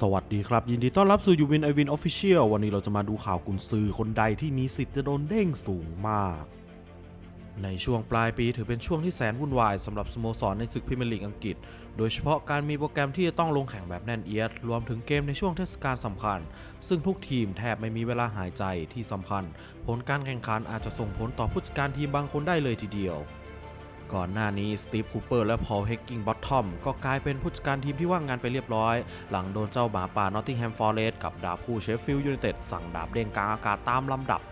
สวัสดีครับ ยินดีต้อนรับสู่ยูวินไอวินออฟฟิเชียลวันนี้เราจะมาดูข่าวกุนซือคนใดที่มีสิทธิ์จะโดนเด้งสูงมาก ในช่วงปลายปีถือเป็นช่วงที่แสนวุ่นวายสำหรับสโมสรในศึกพรีเมียร์ลีกอังกฤษ โดยเฉพาะการมีโปรแกรมที่จะต้องลงแข่งแบบแน่นเอียด รวมถึงเกมในช่วงเทศกาลสำคัญ ซึ่งทุกทีมแทบไม่มีเวลาหายใจที่สำคัญ ผลการแข่งขันอาจจะส่งผลต่อผู้จัดการทีมบางคนได้เลยทีเดียว ก่อนหน้านี้สตีฟคูเปอร์และพอลเฮกกิงบอททอมก็กลายเป็นผู้จัดการทีมที่ว่างงานไปเรียบร้อย หลังโดนเจ้าหมาป่านอตติงแฮมฟอร์เรสกับดาบคู่เชฟฟิลด์ยูไนเต็ดสั่งดาบเด้งกลางอากาศตามลำดับ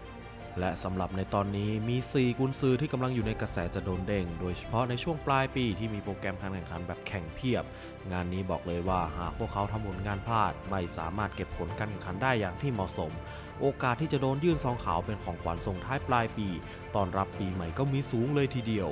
และสำหรับในตอนนี้มี 4 กุนซือที่กำลังอยู่ในกระแสจะโดนเด้ง โดยเฉพาะในช่วงปลายปีที่มีโปรแกรมการแข่งขันแบบแข่งเพียบ งานนี้บอกเลยว่าหากพวกเขาทำผลงานพลาด ไม่สามารถเก็บผลการแข่งขันได้อย่างที่เหมาะสม โอกาสที่จะโดนยื่นซองขาวเป็นของขวัญส่งท้ายปลายปี ตอนรับปีใหม่ก็มีสูงเลยทีเดียว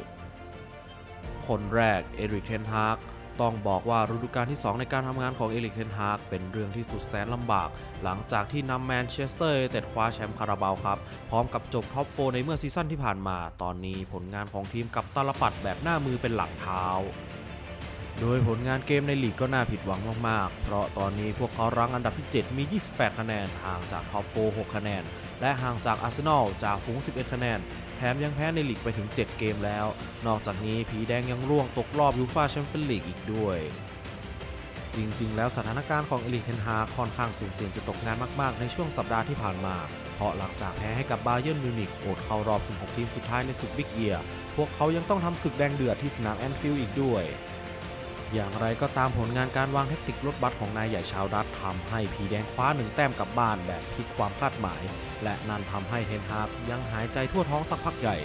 คนแรกเอริกเทนฮากต้องบอกว่าฤดูกาลที่ 2 ในการทำงานของเอริกเทนฮากเป็นเรื่องที่สุดแสนลำบาก หลังจากที่นำแมนเชสเตอร์ยูไนเต็ดคว้าแชมป์คาราบาวครับ พร้อมกับจบท็อปโฟในเมื่อซีซั่นที่ผ่านมา ตอนนี้ผลงานของทีมกับตาลปัดแบบหน้ามือเป็นหลังเท้า โดยผลงานเกมในลีกก็น่าผิดหวังมากๆ เพราะตอนนี้พวกเขารั้งอันดับที่ 7 มี 28 คะแนน ห่างจากท็อปโฟ6คะแนน และห่างจากอาร์เซนอลจากฝูง 11 คะแนน แถมยังแพ้ในลีกไปถึง 7 เกมแล้ว นอกจากนี้ผีแดงยังร่วงตกรอบยูฟ่าแชมเปี้ยนลีกอีกด้วย จริงๆ แล้วสถานการณ์ของเอลิกเทนฮาค่อนข้างสุ่มเสี่ยงจะตกงานมากๆ ในช่วงสัปดาห์ที่ผ่านมา เพราะหลังจากแพ้ให้กับบาเยิร์นมิวนิกโอดเข้ารอบ 16 ทีมสุดท้ายในศึกบิ๊กเอียร์ พวกเขายังต้องทำศึกแดงเดือดที่สนามแอนฟิลด์อีกด้วย อย่างไรก็ตามผลงานการวางเทคนิคลดบัตรของนายใหญ่ชาวดัตทำให้ผีแดงคว้าหนึ่งแต้มกลับบ้านแบบพลิกความคาดหมาย และนั่นทำให้เทนฮากยังหายใจทั่วท้องสักพักใหญ่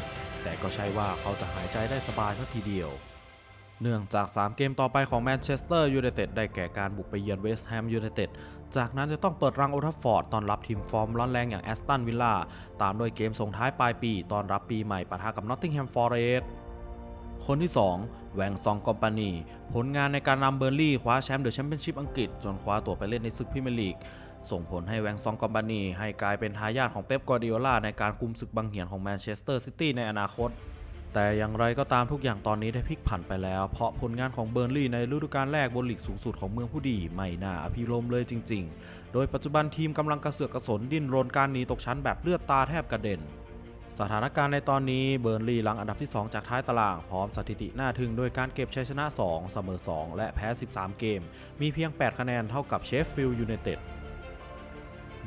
แต่ก็ใช่ว่าเขาจะหายใจได้สบายสักทีเดียวเนื่องจาก 3 เกมต่อไปของแมนเชสเตอร์ยูไนเต็ดได้แก่การบุกไปเยือนเวสต์แฮมยูไนเต็ด จากนั้นจะต้องเปิดรังโอทัฟฟอร์ดตอนรับทีมฟอร์มร้อนแรงอย่างแอสตันวิลล่า ตามด้วยเกมส่งท้ายปลายปีตอนรับปีใหม่ปะทะกับนอตติงแฮมฟอร์เรสต์ คนที่ 2 แวงซองกอมปานีผลงานในการนำเบอร์ลี่คว้าแชมป์เดอะแชมเปี้ยนชิพอังกฤษ จนคว้าตั๋วไปเล่นในศึกพรีเมียร์ลีก ส่งผลให้แวงซองกอมปานีให้กลายเป็นทายาทของเป๊ปกวาร์ดิโอลาในการกุมศึกบังเหียนของแมนเชสเตอร์ซิตี้ในอนาคตแต่อย่างไรก็ตามทุกอย่างตอนนี้ได้พลิกผันไปแล้ว เพราะผลงานของเบอร์ลี่ในฤดูกาลแรกบนลีกสูงสุดของเมืองผู้ดี ไม่น่าอภิรมย์เลยจริง ๆ โดยปัจจุบันทีมกำลังกระเสือกกระสนดิ้นรนการหนีตกชั้นแบบเลือดตาแทบกระเด็น สถานการณ์ในตอนนี้เบิร์นลีหลังอันดับที่ 2 จากท้ายตาราง พร้อมสถิติน่าทึ่งโดยการเก็บชัยชนะ 2 เสมอ 2 และแพ้ 13 เกม มีเพียง 8 คะแนนเท่ากับเชฟฟิลด์ยูไนเต็ด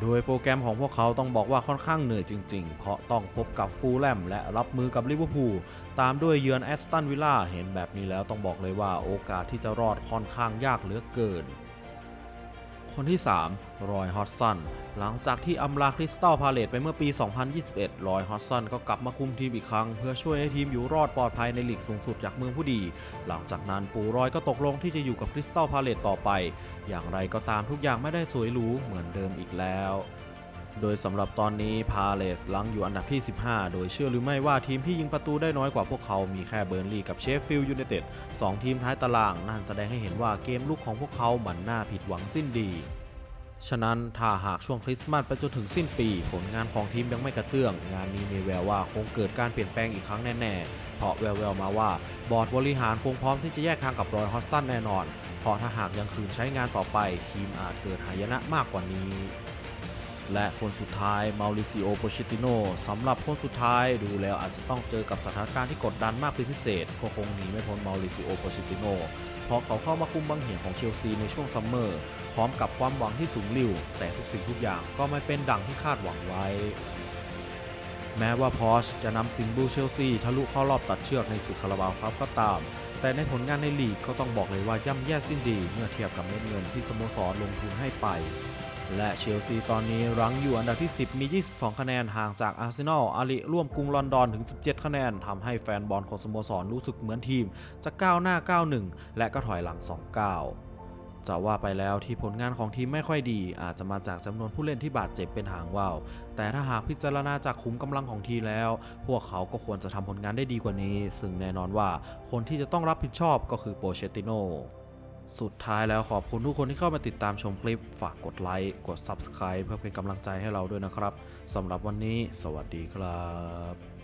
โดยโปรแกรมของพวกเขาต้องบอกว่าค่อนข้างเหนื่อยจริงๆ เพราะต้องพบกับฟูลแลมและรับมือกับลิเวอร์พูลตามด้วยเยือนแอสตันวิลล่าเห็นแบบนี้แล้วต้องบอกเลยว่าโอกาสที่จะรอดค่อนข้างยากเหลือเกิน คนที่ 3 รอยฮอตสัน หลังจากที่อำลาคริสตัลพาเลตไปเมื่อปี 2021 รอยฮอตสันก็กลับมาคุมทีมอีกครั้ง เพื่อช่วยให้ทีมอยู่รอดปลอดภัยในลีกสูงสุดจากเมืองผู้ดี หลังจากนั้นปูรอยก็ตกลงที่จะอยู่กับคริสตัลพาเลตต่อไป อย่างไรก็ตามทุกอย่างไม่ได้สวยหรูเหมือนเดิมอีกแล้ว โดยสำหรับตอนนี้พาเลสลังอยู่อันดับที่ 15 โดยเชื่อหรือไม่ว่าทีมที่ยิงประตูได้น้อยกว่าพวกเขามีแค่เบิร์นลีกับเชฟฟิลด์ยูไนเต็ดสองทีมท้ายตาราง นั่นแสดงให้เห็นว่าเกมลุกของพวกเขามันน่าผิดหวังสิ้นดี ฉะนั้นถ้าหากช่วงคริสต์มาสไปจนถึงสิ้นปี ผลงานของทีมยังไม่กระเตื้อง งานนี้มีแววว่าคงเกิดการเปลี่ยนแปลงอีกครั้งแน่ๆเพราะแววๆมาว่าบอร์ดบริหารคงพร้อมที่จะแยกทางกับรอยฮอตสันแน่นอนเพราะถ้าหากยังคืนใช้งานต่อไป ทีมอาจเกิดหายนะมากกว่านี้ และคนสุดท้ายมาริซิโอโปชิติโนสำหรับคนสุดท้ายดูแล้วอาจจะต้องเจอกับสถานการณ์ที่กดดันมากเป็นพิเศษก็คงหนีไม่พ้นมาริซิโอโปชิติโนเพราะเขาเข้ามาคุมบังเหียนของเชลซีในช่วงซัมเมอร์ พร้อมกับความหวังที่สูงลิ่ว แต่ทุกสิ่งทุกอย่างก็ไม่เป็นดังที่คาดหวังไว้ แม้ว่าพอชจะนำสิงบูเชลซีทะลุเข้ารอบตัดเชือกในศึกคาราบาวครับก็ตามแต่ในผลงานในลีกก็ต้องบอกเลยว่าย่ำแย่สิ้นดี เมื่อเทียบกับเม็ดเงินที่สโมสรลงทุนให้ไป และเชลซีตอนนี้รั้งอยู่อันดับที่ 10 มี 22 คะแนนห่างจากอาร์เซนอลอาริร่วมกรุงลอนดอนถึง 17 คะแนนทำให้แฟนบอลของสโมสรรู้สึกเหมือนทีม จะก้าวหน้า 9-1 และก็ถอยหลัง 2-9 จะว่าไปแล้วที่ผลงานของทีมไม่ค่อยดี อาจจะมาจากจำนวนผู้เล่นที่บาดเจ็บเป็นหางว่าว แต่ถ้าหากพิจารณาจากขุมกำลังของทีมแล้ว พวกเขาก็ควรจะทำผลงานได้ดีกว่านี้ ซึ่งแน่นอนว่าคนที่จะต้องรับผิดชอบก็คือโปเชติโน สุดท้ายแล้วขอบคุณทุกคนที่เข้ามาติดตามชมคลิป ฝากกดไลค์ กด Subscribe เพื่อเป็นกำลังใจให้เราด้วยนะครับสำหรับวันนี้ สวัสดีครับ